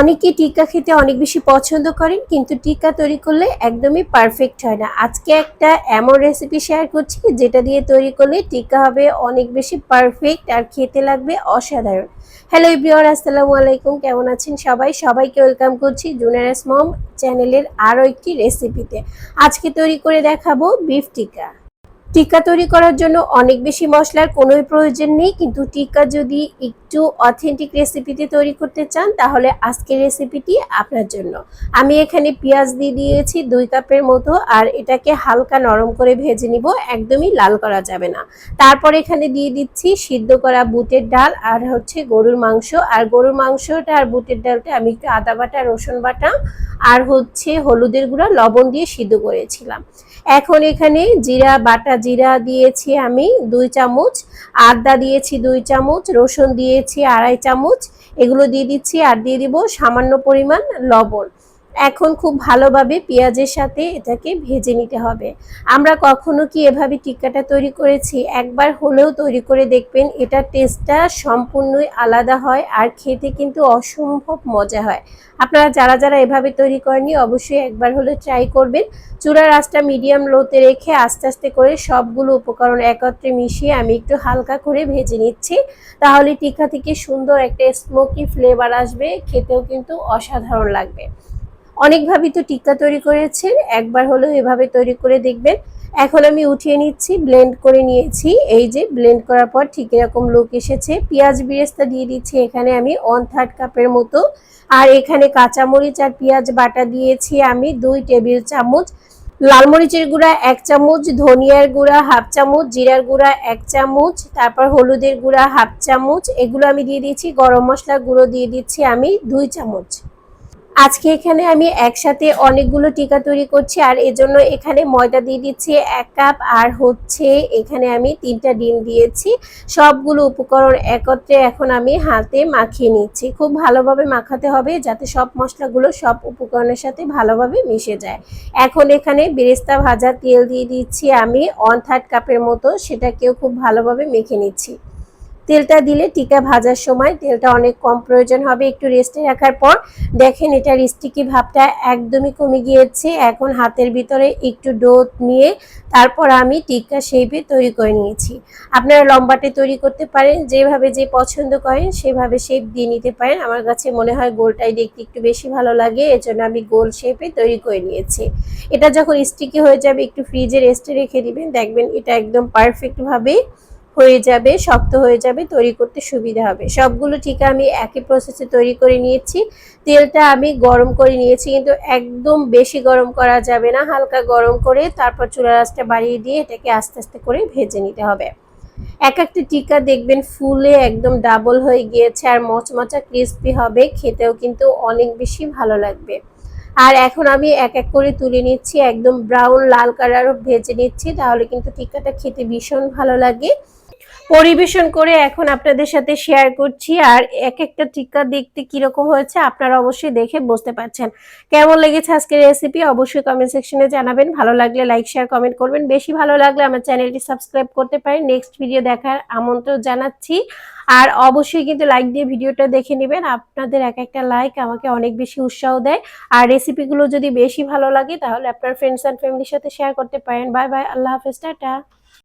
অনেকে টিক্কা খেতে অনেক বেশি পছন্দ করেন, কিন্তু টিকা তৈরি করলে একদমই পারফেক্ট হয় না। আজকে একটা এমন রেসিপি শেয়ার করছি, যেটা দিয়ে তৈরি করলে টিক্কা হবে অনেক বেশি পারফেক্ট আর খেতে লাগবে অসাধারণ। হ্যালো ইব্রিয়র আসসালামু আলাইকুম, কেমন আছেন সবাই? সবাইকে ওয়েলকাম করছি জুনারাস মম চ্যানেলের আরও একটি রেসিপিতে আজকে তৈরি করে দেখাবো বিফ টিকা। টিক্কা তৈরি করার জন্য অনেক বেশি মশলার কোনোই প্রয়োজন নেই, কিন্তু টিকা যদি একটু অথেন্টিক রেসিপিতে তৈরি করতে চান, তাহলে আজকের রেসিপিটি আপনার জন্য। আমি এখানে পেঁয়াজ দিয়ে দিয়েছি দুই কাপের মতো, আর এটাকে হালকা নরম করে ভেজে নিব, একদমই লাল করা যাবে না। তারপর এখানে দিয়ে দিচ্ছি সিদ্ধ করা বুটের ডাল আর হচ্ছে গরুর মাংস। আর গরুর মাংসটা আর বুটের ডালটা আমি একটু আদা বাটা, রসুন বাটা আর হচ্ছে হলুদের গুঁড়া, লবণ দিয়ে সিদ্ধ করেছিলাম। এখন এখানে জিরা বাটা, জিরা দিয়েছি আমি দুই চামচ, আদা দিয়েছি দুই চামচ, রসুন দিয়েছি আড়াই চামচ। এগুলো দিয়ে দিচ্ছি আর দিয়ে দিব সামান্য পরিমাণ লবণ। এখন খুব ভালোভাবে পেঁয়াজের সাথে এটাকে ভেজে নিতে হবে। আমরা কখনো কি এভাবে টিক্কাটা তৈরি করেছি? একবার হলেও তৈরি করে দেখবেন এটা টেস্টটা সম্পূর্ণই আলাদা হয় আর খেতে কিন্তু অসম্ভব মজা হয়। আপনারা যারা যারা এভাবে তৈরি করেনি অবশ্যই একবার হলে ট্রাই করবেন। চূড়ার আঁচটা মিডিয়াম লোতে রেখে আস্তে আস্তে করে সবগুলো উপকরণ একত্রে মিশিয়ে আমি একটু হালকা করে ভেজে নিচ্ছি। তাহলে টিক্কা থেকে সুন্দর একটা স্মোকি ফ্লেভার আসবে, খেতেও কিন্তু অসাধারণ লাগবে। অনেকভাবেই তো টিক্কা তৈরি করেছেন একবার হলেও এভাবে তৈরি করে দেখবেন। এখন আমি উঠিয়ে নিচ্ছি ব্লেন্ড করে নিয়েছি, এই যে ব্লেন্ড করার পর ঠিক এরকম লুক এসেছে। পেঁয়াজ বিরেস্তা দিয়ে দিচ্ছি, এখানে আমি ওয়ান থার্ড কাপের মতো। আর এখানে কাঁচামরিচ আর পেঁয়াজ বাটা দিয়েছি আমি দুই টেবিল চামচ। লাল মরিচের গুঁড়া এক চামচ, ধনিয়ার গুঁড়া হাফ চামচ, জিরার গুঁড়া এক চামচ, তারপর হলুদের গুঁড়া হাফ চামচ। এগুলো আমি দিয়ে দিচ্ছি গরম মশলা গুঁড়ো দিয়ে দিচ্ছি আমি দুই চামচ। আজকে এখানে আমি একসাথে অনেকগুলো টিকা তৈরি করছি, আর এজন্য এখানে ময়দা দিয়ে দিচ্ছি এক কাপ, আর হচ্ছে এখানে আমি তিনটা ডিম দিয়েছি। সবগুলো উপকরণ একত্রে এখন আমি হাতে মাখিয়ে নিচ্ছি। খুব ভালোভাবে মাখাতে হবে যাতে সব মশলাগুলো সব উপকরণের সাথে ভালোভাবে মিশে যায়। এখন এখানে বেরেস্তা ভাজা তেল দিয়ে দিচ্ছি আমি ওয়ান থার্ড কাপের মতো, সেটাকেও খুব ভালোভাবে মেখে নিচ্ছি। তেলটা দিলে টিকা ভাজার সময় তেলটা অনেক কম প্রয়োজন হবে। একটু রেস্টে রাখার পর দেখেন এটার স্টিকি ভাবটা একদমই কমে গিয়েছে। এখন হাতের ভিতরে একটু ডো নিয়ে তারপর আমি টিক্কা শেপে তৈরি করে নিয়েছি। আপনারা লম্বাটে তৈরি করতে পারেন, যেভাবে যে পছন্দ করেন সেভাবে শেপ দিয়ে নিতে পারেন। আমার কাছে মনে হয় গোলটাই দেখতে একটু বেশি ভালো লাগে, এজন্য আমি গোল শেপে তৈরি করে নিয়েছি। এটা যখন স্টিকি হয়ে যাবে, একটু ফ্রিজে রেস্টে রেখে দিবেন। দেখবেন এটা একদম পারফেক্টভাবে হয়ে যাবে, শক্ত হয়ে যাবে, তৈরি করতে সুবিধা হবে। সবগুলো ঠিক আমি একই প্রসেসে তৈরি করে নিয়েছি। তেলটা আমি গরম করে নিয়েছি, কিন্তু একদম বেশি গরম করা যাবে না। হালকা গরম করে তারপর চুলা রাসটা বাড়িয়ে দিয়ে এটাকে আস্তে আস্তে করে ভেজে নিতে হবে। এক একটা টিকা দেখবেন ফুলে একদম ডাবল হয়ে গিয়েছে আর মচমচা ক্রিস্পি হবে, খেতেও কিন্তু অনেক বেশি ভালো লাগবে। আর এখন আমি এক এক করে তুলে নিচ্ছি, একদম ব্রাউন লাল কালারও ভেজে নিচ্ছি, তাহলে কিন্তু টিকাটা খেতে ভীষণ ভালো লাগে। পরিবেশন করে এখন আপনাদের সাথে শেয়ার করছি। আর এক একটা টিক্কা দেখতে কীরকম হয়েছে আপনারা অবশ্যই দেখে বুঝতে পারছেন। কেমন লেগেছে আজকের রেসিপি অবশ্যই কমেন্ট সেকশনে জানাবেন। ভালো লাগলে লাইক শেয়ার কমেন্ট করবেন। বেশি ভালো লাগলে আমার চ্যানেলটি সাবস্ক্রাইব করতে পারেন। নেক্সট ভিডিও দেখার আমন্ত্রণ জানাচ্ছি। আর অবশ্যই কিন্তু লাইক দিয়ে ভিডিওটা দেখে নেবেন। আপনাদের এক একটা লাইক আমাকে অনেক বেশি উৎসাহ দেয়। আর রেসিপিগুলো যদি বেশি ভালো লাগে তাহলে আপনার ফ্রেন্ডস অ্যান্ড ফ্যামিলির সাথে শেয়ার করতে পারেন। বাই বাই আল্লাহ হাফেজ। টাটা।